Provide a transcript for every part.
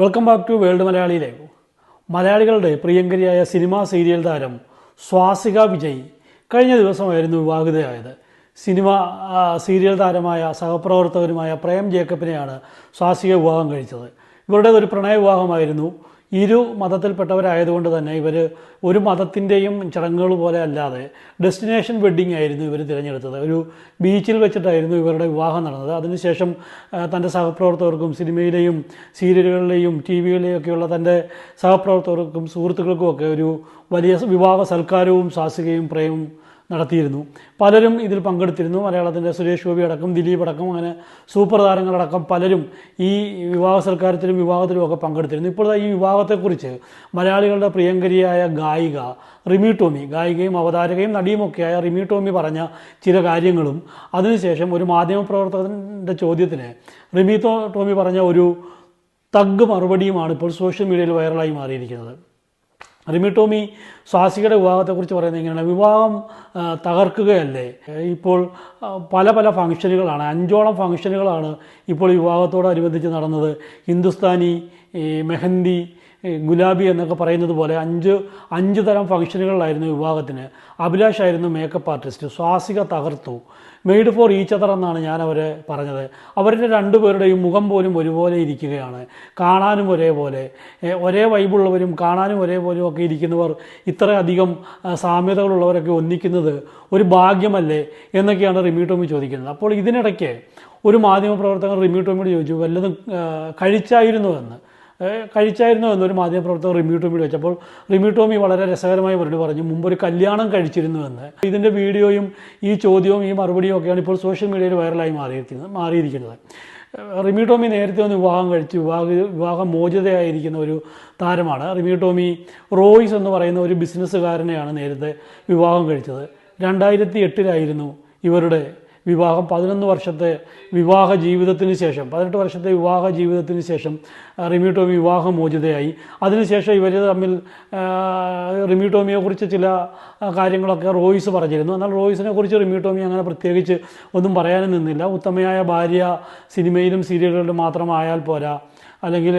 Welcome back to world മലയാളിയിലേക്ക്. മലയാളികളുടെ പ്രിയങ്കരിയായ സിനിമാ സീരിയൽ താരം സ്വാസിക വിജയ് കഴിഞ്ഞ ദിവസമായിരുന്നു വിവാഹിതയായത്. സിനിമ സീരിയൽ താരമായ സഹപ്രവർത്തകരുമായ പ്രേം ജേക്കബിനെയാണ് സ്വാസിക വിവാഹം കഴിച്ചത്. ഇവരുടേത് ഒരു പ്രണയ വിവാഹമായിരുന്നു ഇരു മതത്തിൽപ്പെട്ടവരായതുകൊണ്ട് തന്നെ ഇവർ ഒരു മതത്തിന്റെയും ചടങ്ങുകൾ പോലെ അല്ലാതെ ഡെസ്റ്റിനേഷൻ വെഡ്ഡിംഗ് ആയിരുന്നു ഇവർ തിരഞ്ഞെടുത്തത്. ഒരു ബീച്ചിൽ വെച്ചിട്ടായിരുന്നു ഇവരുടെ വിവാഹം നടന്നത്. അതിനുശേഷം തന്റെ സഹപ്രവർത്തകർക്കും സിനിമയിലെയും സീരിയലുകളിലെയും ടി വിയിലെയും ഒക്കെയുള്ള തന്റെ സഹപ്രവർത്തകർക്കും സുഹൃത്തുക്കൾക്കും ഒക്കെ ഒരു വലിയ വിവാഹ സൽക്കാരവും സാഹസികയും പ്രേമവും നടത്തിയിരുന്നു. പലരും ഇതിൽ പങ്കെടുത്തിരുന്നു. മലയാളത്തിന്റെ സുരേഷ് ഗോപി അടക്കം ദിലീപ് അടക്കം അങ്ങനെ സൂപ്പർ താരങ്ങളടക്കം പലരും ഈ വിവാഹ സൽക്കാരത്തിലും വിവാഹത്തിലും ഒക്കെ പങ്കെടുത്തിരുന്നു. ഇപ്പോൾ ഈ വിവാഹത്തെക്കുറിച്ച് മലയാളികളുടെ പ്രിയങ്കരിയായ ഗായിക റിമി ടോമി ഗായികയും അവതാരകയും നടിയുമൊക്കെയായ റിമി ടോമി പറഞ്ഞ ചില കാര്യങ്ങളും അതിനുശേഷം ഒരു മാധ്യമപ്രവർത്തകന്റെ ചോദ്യത്തിന് റിമി ടോമി പറഞ്ഞ ഒരു തഗ് മറുപടിയുമാണ് ഇപ്പോൾ സോഷ്യൽ മീഡിയയിൽ വൈറലായി മാറിയിരിക്കുന്നത്. റിമി ടോമി സ്വാസികയുടെ വിവാഹത്തെക്കുറിച്ച് പറയുന്നത് ഇങ്ങനെയാണ്. വിവാഹം തകർക്കുകയല്ലേ? ഇപ്പോൾ പല പല ഫംഗ്ഷനുകളാണ് അഞ്ചോളം ഫംഗ്ഷനുകളാണ് ഇപ്പോൾ വിവാഹത്തോടനുബന്ധിച്ച് നടന്നത്. ഹിന്ദുസ്ഥാനി മെഹന്തി ഗുലാബി എന്നൊക്കെ പറയുന്നത് പോലെ അഞ്ച് അഞ്ച് തരം ഫംഗ്ഷനുകളിലായിരുന്നു വിവാഹത്തിന്. അഭിലാഷ് ആയിരുന്നു മേക്കപ്പ് ആർട്ടിസ്റ്റ് സ്വാസിക തകർത്തു. മെയ്ഡ് ഫോർ ഈച്ച് അതർ എന്നാണ് ഞാൻ അവരെ പറഞ്ഞത്. അവരുടെ രണ്ടുപേരുടെയും മുഖം പോലും ഒരുപോലെ ഇരിക്കുകയാണ്. കാണാനും ഒരേപോലെ. ഒരേ വൈബുള്ളവരും കാണാനും ഒരേപോലെയും ഒക്കെ ഇരിക്കുന്നവർ ഇത്രയധികം സാമ്യതകളുള്ളവരൊക്കെ ഒന്നിക്കുന്നത് ഒരു ഭാഗ്യമല്ലേ എന്നൊക്കെയാണ് റിമി ടോമി ചോദിക്കുന്നത്. അപ്പോൾ ഇതിനിടയ്ക്ക് ഒരു മാധ്യമപ്രവർത്തകൻ റിമി ടോമിയോട് ചോദിച്ചു വല്ലതും കഴിച്ചായിരുന്നു എന്ന് കഴിച്ചായിരുന്നോ എന്നൊരു മാധ്യമപ്രവർത്തകർ റിമ്യൂ ടോമിയോട് വെച്ചപ്പോൾ റിമ്യൂ ടോമി വളരെ രസകരമായി മറുപടി പറഞ്ഞു മുമ്പ് ഒരു കല്യാണം കഴിച്ചിരുന്നുവെന്ന് ഇതിന്റെ വീഡിയോയും ഈ ചോദ്യവും ഈ മറുപടിയും ഒക്കെയാണ് ഇപ്പോൾ സോഷ്യൽ മീഡിയയിൽ വൈറലായി മാറിയിരിക്കുന്നത് മാറിയിരിക്കുന്നത്. റിമി ടോമി നേരത്തെ ഒന്ന് വിവാഹം കഴിച്ച് വിവാഹ വിവാഹ മോചിതയായിരിക്കുന്ന ഒരു താരമാണ്. റിമി ടോമി റോയ്സ് എന്ന് പറയുന്ന ഒരു ബിസിനസ്സുകാരനെയാണ് നേരത്തെ വിവാഹം കഴിച്ചത്. രണ്ടായിരത്തി എട്ടിലായിരുന്നു ഇവരുടെ വിവാഹം. പതിനൊന്ന് വർഷത്തെ വിവാഹ ജീവിതത്തിന് ശേഷം പതിനെട്ട് വർഷത്തെ വിവാഹ ജീവിതത്തിന് ശേഷം റിമി വിവാഹമോചിതയായി. അതിനുശേഷം ഇവർ തമ്മിൽ റിമി ചില കാര്യങ്ങളൊക്കെ റോയ്സ് പറഞ്ഞിരുന്നു. എന്നാൽ റോയ്സിനെ കുറിച്ച് റിമി ടോമി അങ്ങനെ പ്രത്യേകിച്ച് ഒന്നും പറയാനും നിന്നില്ല. ഉത്തമയായ ഭാര്യ സിനിമയിലും സീരിയലുകളിലും മാത്രമായാൽ പോരാ. അല്ലെങ്കിൽ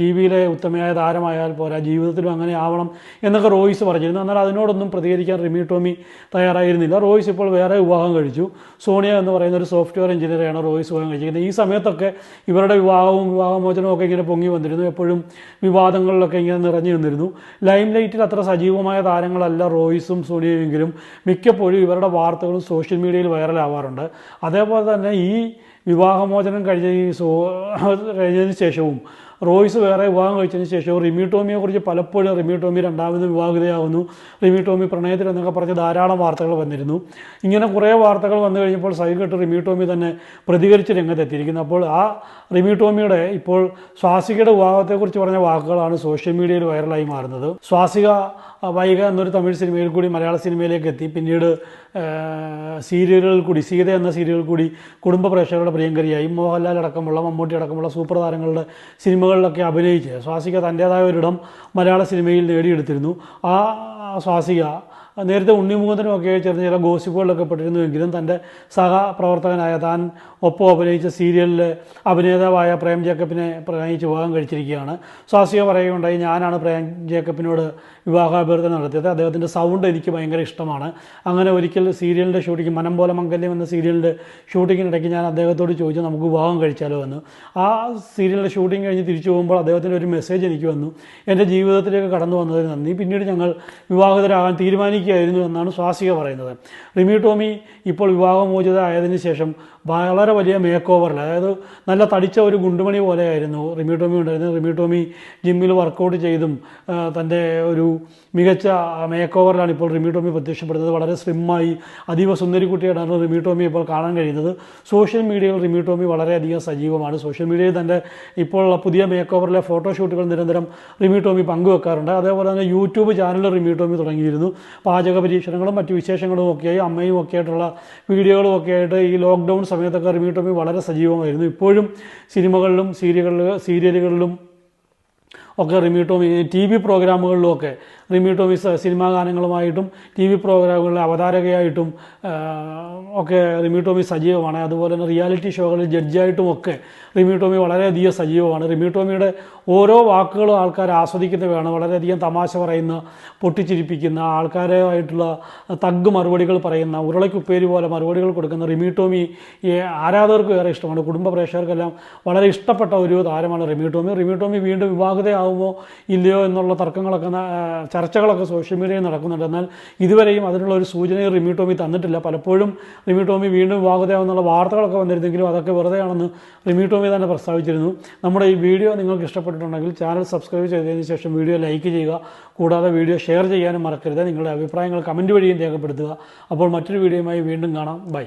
ടി വിയിലെ ഉത്തമയായ താരമായാൽ പോരാ ജീവിതത്തിലും അങ്ങനെ ആവണം എന്നൊക്കെ റോയിസ് പറഞ്ഞിരുന്നു. എന്നാൽ അതിനോടൊന്നും പ്രതികരിക്കാൻ റിമി ടോമി തയ്യാറായിരുന്നില്ല. റോയിസ് ഇപ്പോൾ വേറെ വിവാഹം കഴിച്ചു. സോണിയ എന്ന് പറയുന്ന ഒരു സോഫ്റ്റ്വെയർ എഞ്ചിനീയറാണ് റോയിസ് വിവാഹം കഴിച്ചിരിക്കുന്നത്. ഈ സമയത്തൊക്കെ ഇവരുടെ വിവാഹവും വിവാഹമോചനവും ഒക്കെ ഇങ്ങനെ പൊങ്ങി വന്നിരുന്നു. എപ്പോഴും വിവാദങ്ങളിലൊക്കെ ഇങ്ങനെ നിറഞ്ഞു നിന്നിരുന്നു. ലൈം ലൈറ്റിൽ അത്ര സജീവമായ താരങ്ങളല്ല റോയ്സും സോണിയയെങ്കിലും. മിക്കപ്പോഴും ഇവരുടെ വാർത്തകളും സോഷ്യൽ മീഡിയയിൽ വൈറലാവാറുണ്ട്. അതേപോലെ തന്നെ ഈ വിവാഹമോചനം കഴിഞ്ഞ കഴിഞ്ഞതിന് ശേഷവും റോയ്സ് വേറെ വിവാഹം കഴിച്ചതിന് ശേഷവും കുറിച്ച് പലപ്പോഴും റിമ്യൂട്ടോമി ടോമി രണ്ടാമത് വിവാഹിതയാവുന്നു. റിമി പ്രണയത്തിൽ എന്നൊക്കെ പറഞ്ഞ് ധാരാളം വാർത്തകൾ വന്നിരുന്നു. ഇങ്ങനെ കുറേ വാർത്തകൾ വന്നു കഴിഞ്ഞപ്പോൾ സൈകെട്ട് റിമ്യൂട്ടോമി തന്നെ പ്രതികരിച്ച് രംഗത്തെത്തിയിരിക്കുന്നു. അപ്പോൾ ആ റിമി ഇപ്പോൾ സ്വാസികയുടെ വിവാഹത്തെക്കുറിച്ച് പറഞ്ഞ വാക്കുകളാണ് സോഷ്യൽ മീഡിയയിൽ വൈറലായി മാറുന്നത്. സ്വാസിക വൈക എന്നൊരു തമിഴ് സിനിമയിൽ കൂടി മലയാള സിനിമയിലേക്ക് എത്തി. പിന്നീട് സീരിയലുകളിൽ കൂടി സീത എന്ന സീരിയലിൽ കൂടി കുടുംബ പ്രേക്ഷകരുടെ പ്രിയങ്കരിയായി. മോഹൻലാൽ അടക്കമുള്ള മമ്മൂട്ടി അടക്കമുള്ള സൂപ്പർ താരങ്ങളുടെ സിനിമകളിലൊക്കെ അഭിനയിച്ച് സ്വാസിക തന്റേതായ ഒരിടം മലയാള സിനിമയിൽ നേടിയെടുത്തിരുന്നു. ആ സ്വാസിക നേരത്തെ ഉണ്ണിമുഖത്തിനും ഒക്കെ ചേർന്ന് ചില ഗോസിപ്പുകളിലൊക്കെ പെട്ടിരുന്നുവെങ്കിലും തന്റെ സഹപ്രവർത്തകനായ താൻ ഒപ്പം അഭിനയിച്ച സീരിയലിൽ അഭിനേതാവായ പ്രേം ജേക്കബിനെ പ്രണയിച്ച് വിവാഹം കഴിച്ചിരിക്കുകയാണ്. സ്വാസിക പറയുകയുണ്ടായി ഞാനാണ് പ്രേം ജേക്കബിനോട് വിവാഹാഭ്യർത്ഥന നടത്തിയത്. അദ്ദേഹത്തിന്റെ സൗണ്ട് എനിക്ക് ഭയങ്കര ഇഷ്ടമാണ്. അങ്ങനെ ഒരിക്കൽ സീരിയലിന്റെ ഷൂട്ടിംഗ് മനം പോലെ മംഗല്യം എന്ന സീരിയലിന്റെ ഷൂട്ടിങ്ങിനിടയ്ക്ക് ഞാൻ അദ്ദേഹത്തോട് ചോദിച്ചു നമുക്ക് വിവാഹം കഴിച്ചാലോ എന്ന്. ആ സീരിയലിന്റെ ഷൂട്ടിംഗ് കഴിഞ്ഞ് തിരിച്ചു പോകുമ്പോൾ അദ്ദേഹത്തിന്റെ ഒരു മെസ്സേജ് എനിക്ക് വന്നു. എന്റെ ജീവിതത്തിലേക്ക് കടന്നു വന്നതിന് നന്ദി. പിന്നീട് ഞങ്ങൾ വിവാഹിതരാകാൻ തീരുമാനിക്കുകയായിരുന്നു എന്നാണ് സ്വാസിക പറയുന്നത്. റിമി ടോമി ഇപ്പോൾ വിവാഹമോചിത ആയതിനു ശേഷം വളരെ വലിയ മേക്ക് ഓവറിൽ അതായത് നല്ല തടിച്ച ഒരു ഗുണ്ടുമണി പോലെയായിരുന്നു റിമി ടോമി ഉണ്ടായിരുന്നത്. റിമി ടോമി ജിമ്മിൽ വർക്കൗട്ട് ചെയ്തും തന്റെ ഒരു മികച്ച മേക്ക് ഓവറിലാണ് ഇപ്പോൾ റിമി ടോമി പ്രത്യക്ഷപ്പെടുന്നത്. വളരെ സ്ലിമ്മായി അതീവ സുന്ദരി കുട്ടിയായിട്ടാണ് റിമി ടോമി ഇപ്പോൾ കാണാൻ കഴിയുന്നത്. സോഷ്യൽ മീഡിയയിൽ റിമി ടോമി വളരെയധികം സജീവമാണ്. സോഷ്യൽ മീഡിയയിൽ തന്റെ ഇപ്പോഴുള്ള പുതിയ മേക്ക് ഓവറിലെ ഫോട്ടോഷൂട്ടുകൾ നിരന്തരം റിമി ടോമി പങ്കുവെക്കാറുണ്ട്. അതേപോലെ തന്നെ യൂട്യൂബ് ചാനൽ റിമി ടോമി തുടങ്ങിയിരുന്നു. പാചക പരീക്ഷണങ്ങളും മറ്റു വിശേഷങ്ങളും ഒക്കെയായി അമ്മയും ഒക്കെ ആയിട്ടുള്ള വീഡിയോകളും ഒക്കെ ആയിട്ട് ഈ ലോക്ക്ഡൗൺ സമയത്തൊക്കെ റിമീട്ടോമി വളരെ സജീവമായിരുന്നു. ഇപ്പോഴും സിനിമകളിലും സീരിയലുകളിലും സീരിയലുകളിലും ഒക്കെ റിമീട്ടോമി ടോമി ടി വി പ്രോഗ്രാമുകളിലും ഒക്കെ റിമി ടോമി സ- സിനിമാ ഗാനങ്ങളുമായിട്ടും ടി വി പ്രോഗ്രാമുകളിലെ അവതാരകയായിട്ടും ഒക്കെ റിമി ടോമി സജീവമാണ്. അതുപോലെ തന്നെ റിയാലിറ്റി ഷോകളിൽ ജഡ്ജായിട്ടും ഒക്കെ റിമി ടോമി വളരെയധികം സജീവമാണ്. റിമി ടോമിയുടെ ഓരോ വാക്കുകളും ആൾക്കാർ ആസ്വദിക്കുന്നവയാണ്. വളരെയധികം തമാശ പറയുന്ന പൊട്ടിച്ചിരിപ്പിക്കുന്ന ആൾക്കാരുമായിട്ടുള്ള തഗ് മറുപടികൾ പറയുന്ന ഉരുളയ്ക്കുപ്പേരി പോലെ മറുപടികൾ കൊടുക്കുന്ന റിമി ടോമി ആരാധകർക്ക് ഏറെ ഇഷ്ടമാണ്. കുടുംബ പ്രേക്ഷകർക്കെല്ലാം വളരെ ഇഷ്ടപ്പെട്ട ഒരു താരമാണ് റിമി ടോമി. റിമി ടോമി വീണ്ടും വിവാഹിതയാവുമോ ഇല്ലയോ എന്നുള്ള തർക്കങ്ങളൊക്കെ ചർച്ചകളൊക്കെ സോഷ്യൽ മീഡിയയിൽ നടക്കുന്നുണ്ട്. എന്നാൽ ഇതുവരെയും അതിനുള്ള ഒരു സൂചനയും റിമി ടോമി തന്നിട്ടില്ല. പലപ്പോഴും റിമി ടോമി വീണ്ടും വിവാഹിതയാകുന്നുള്ള വാർത്തകളൊക്കെ വന്നിരുന്നെങ്കിലും അതൊക്കെ വെറുതെയാണെന്ന് റിമി ടോമി തന്നെ പ്രസ്താവിച്ചിരുന്നു. നമ്മുടെ ഈ വീഡിയോ നിങ്ങൾക്ക് ഇഷ്ടപ്പെട്ടിട്ടുണ്ടെങ്കിൽ ചാനൽ സബ്സ്ക്രൈബ് ചെയ്തതിന് ശേഷം വീഡിയോ ലൈക്ക് ചെയ്യുക. കൂടാതെ വീഡിയോ ഷെയർ ചെയ്യാനും മറക്കരുത്. നിങ്ങളുടെ അഭിപ്രായങ്ങൾ കമന്റ് വഴിയും രേഖപ്പെടുത്തുക. അപ്പോൾ മറ്റൊരു വീഡിയോയുമായി വീണ്ടും കാണാം. ബൈ.